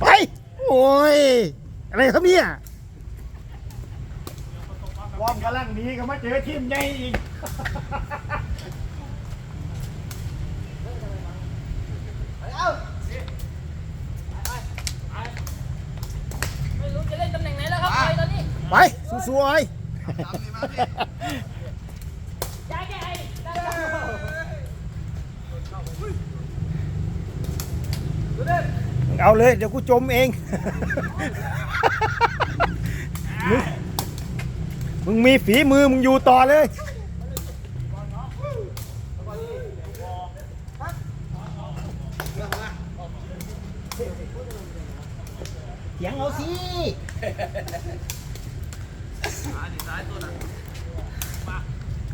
ไป โอ้ย อะไรครับเนี่ย วอร์มกำลังนี้ก็มาเจอทีมใหญ่อีกไม่รู้จะเล่นตำแหน่งไหนแล้วครับไปตอนนี้ ไปสู้ๆไอ้ ย้ายแกไอ้ได้แล้ว เอาเลย เดี๋ยวกูจมเอง มึงมึงมีฝีมือมึงอยู่ต่อเลยเสียงเอาสิ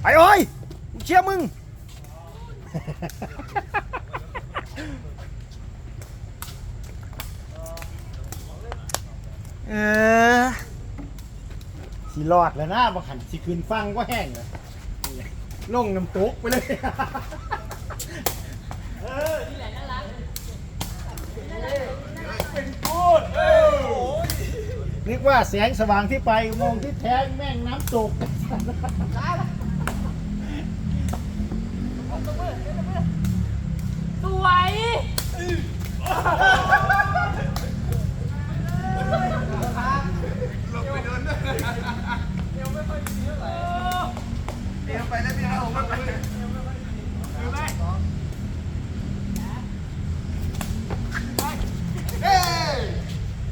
ไอ้โอ้ยกูเชื่อมึง เออสิรอดแล้วนะบางขันสิคืนฟังก็แห้งเลยลงน้ำตกไปเลยนี่แหละน่ารักนึกว่าแสงสว่างที่ไปมองที่แท้แม่งน้ำตกสวยเตรียมไปแล้วพี่เอามาไปเลย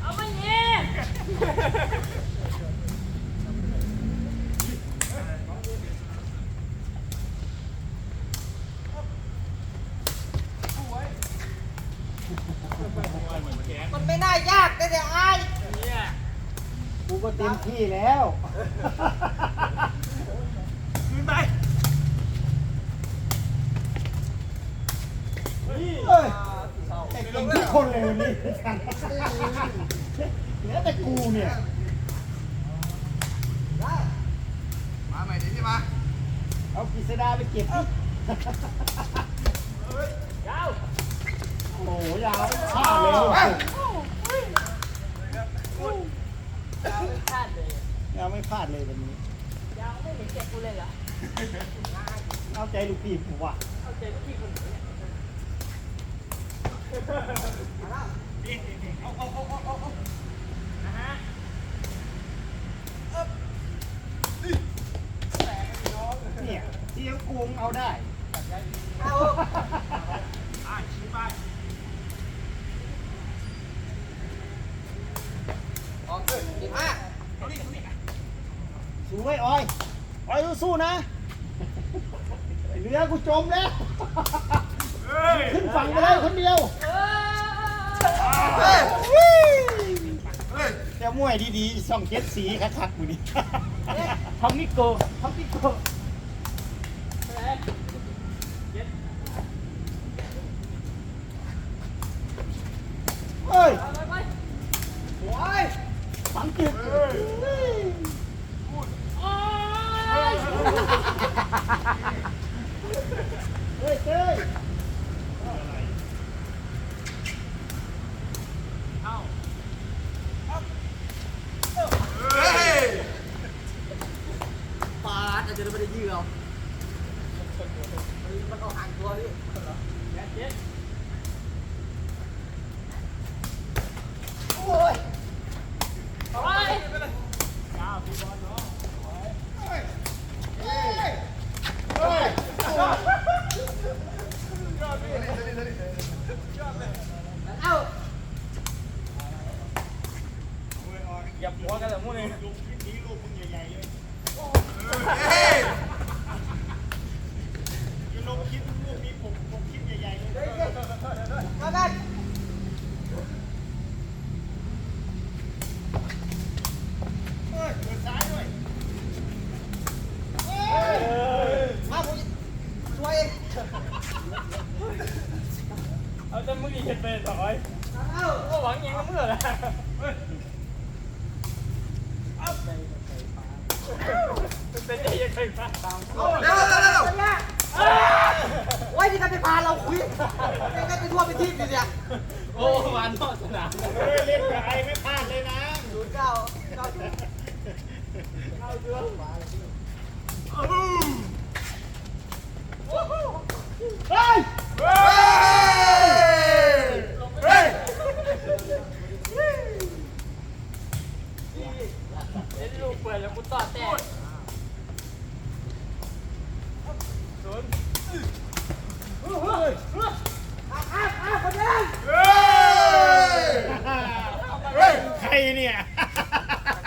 เอาไปยิง มันไม่น่ายากแต่เดี๋ยวไอ้ายกูก็เต็มที่แล้วขึ้นไปเฮ้ยแต่เก่งทุกคนเลยวันนี้เหลือแต่กูเนี่ยมาใหม่ดิพี่มาเอากฤษดาไปเก็บดิยาว โอ้โหยาวพลาดเลยลูกพลาดเลยยาวไม่พลาดเลยวันนี้ยาวไม่เห็นเจ็บกูเลยเหรอเอาใจลูกพี่ผมว่ะเอาเจ็บพี่คนนี้เนี่ยเสียงกูมึงเอาได้ออกขึ้นสิบห้า สู้ไว้ออยออยสู้นะเรือกูจมแล้วขึ้นฝั่งไปเลยคนเดียวเออแต่มวยดีๆส่องเจ็ดสีคักๆกูนี่ทอมมิโกทอมมิโก เฮ้ย ไปไป ฝังจึก โอ้ย เฮ้ยเต้ย ปาดอาจจะไม่ได้ยืดเอามันเอาห่างตัวดิ ไป เอ้า อย่า หัวกันแต่มุ่งเลยมากันมาผมช่วยเองเอาแต่มึงอีกเห็นไปต่อยเอ้าก็หวังยิงกับเมื่อไหร่ เป็นใจยังไงฟ้าเร็วเร็วเร็วโอ้ยนี่กันไปพาเราคุยนี่กันไปทั่วไปที่อยู่เนี่ยโอ้วานนอกสนามเฮ้ยเล่นกับไอ้ไม่พลาดเลยนะศูนย์เก้าเก้าศูนย์เฮ้ย เฮ้ย เล่นลูกเปิดแล้วกูต่อแต่ เฮ้ย ใครเนี่ย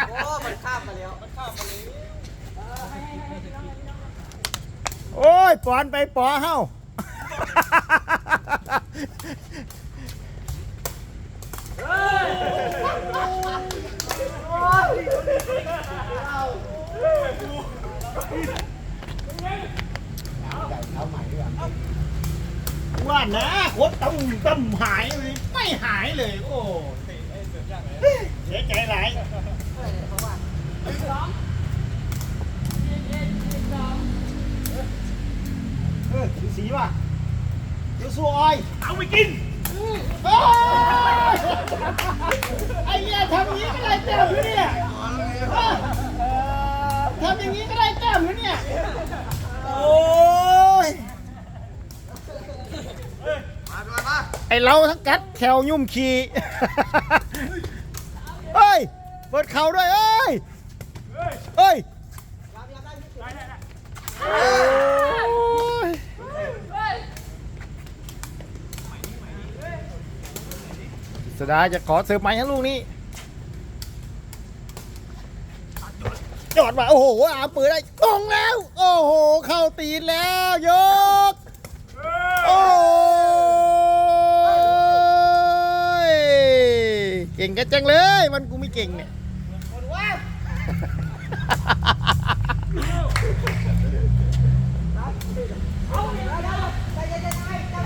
โอ้มันข้ามมาแล้ว โอ้ ยปอนไปปอเฮ้าว่านะโคตรตั้มตั้มหายเลยไม่หายเลย โอ้เสียใจหลาย เฮ้ยเพราะว่าเออสีสีว่ะเดี๋ยวสู้ออยเอาไปกินโอ้ยไอ้เนี่ยทำอย่างนี้ก็ได้แต้มอยู่เนี่ยเออทำอย่างนี้ก็ได้แต้มอยู่เนี่ยโอ้ยมาด้วยมาไอเราทั้งกัดแถวยุ่มขี่เฮ้ย เปิดเข่าด้วยเอ้ยเฮ้ยรับรับได้ที่สุด โอ้ย เฮ้ย ส ดาจะขอเสิร์ฟใหม่ให้ลูกนี้จอดมาโอ้โหอาเปิดได้ตรงแล้ว โอ้โห เข้าตีนแล้วยก โอ้ยเก่งกันจังเลย มันกูไม่เก่งเนี่ย คนว่าเอาเดี๋ยวเดี๋ยวใจเย็นๆไอ้เจ้า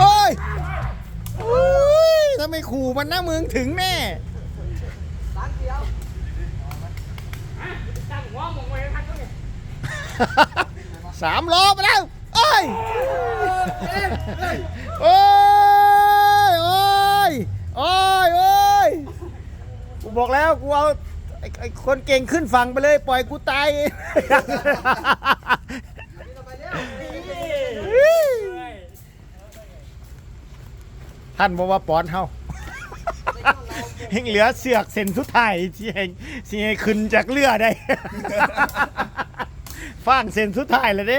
โอ้ยอุ้ยถ้าไม่ ขู่มันนะมึงถึงแน่ล้างเดียวตั้งหัวมองไว้ทักก็ไงสามล้อไปแล้วเอ้ยโอ้ยโอ้ยโอ้ยโอ้ยกูบอกแล้วกูเอาไอ้ไอ้คนเก่งขึ้นฝั่งไปเลย ปล่อยกูตายเองนี่เราไปเร็วท่านบอกว่าปอนเฮา เฮงเหลือเสือกเส้นสุดท้ายที่ให้ที่ให้ขึ้นจากเรือได้ ฟางเส้นสุดท้ายแล้วเด้